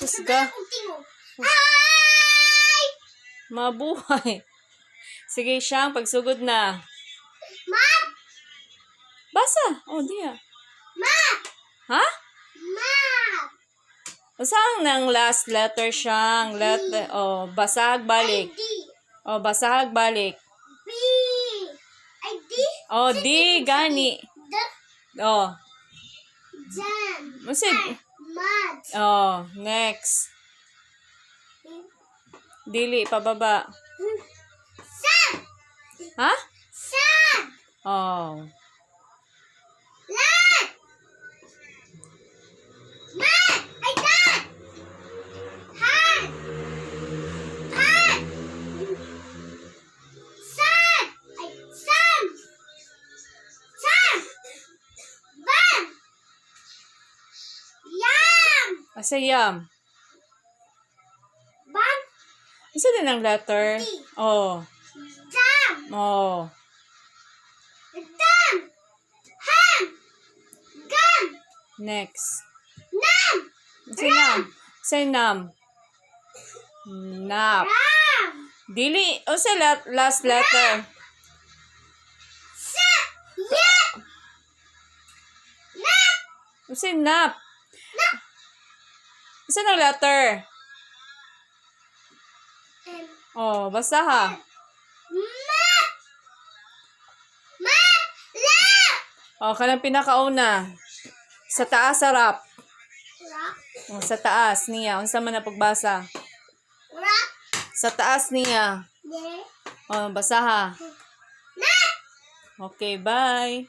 Husga. Ay! Mabuhay. Sige, siyang pagsugod na. Map! Basa. Oh, diya. Map! Ha? Map! Saan ng last letter siyang? Letter, oh, basag balik. D. Oh, basag balik. B. Ay, D. Oh, di, gani. D. Oh, Jan. musig. Mad. Oh, next. Dili, pababa. Sam! Ha? Sam! Oh. Yam! Asayam. Ban! Isa din ang letter? Oh. Dam! Oh. Dam! Ham! Gam! Next. Nam! Say nam. Say nam. Nap. Ram! Dili. O sa la- last letter? Sa! Ya! Nap! O say nap. Isa ng letter? Em, Oh, basta ha. Map! Map! La! Oh, kanang pinakauna. Sa taas sarap. Rock. Oh, sa taas niya. Unsa man na pagbasa? Rock. Sa taas niya. De. Oh, basa ha. Map! Okay, bye.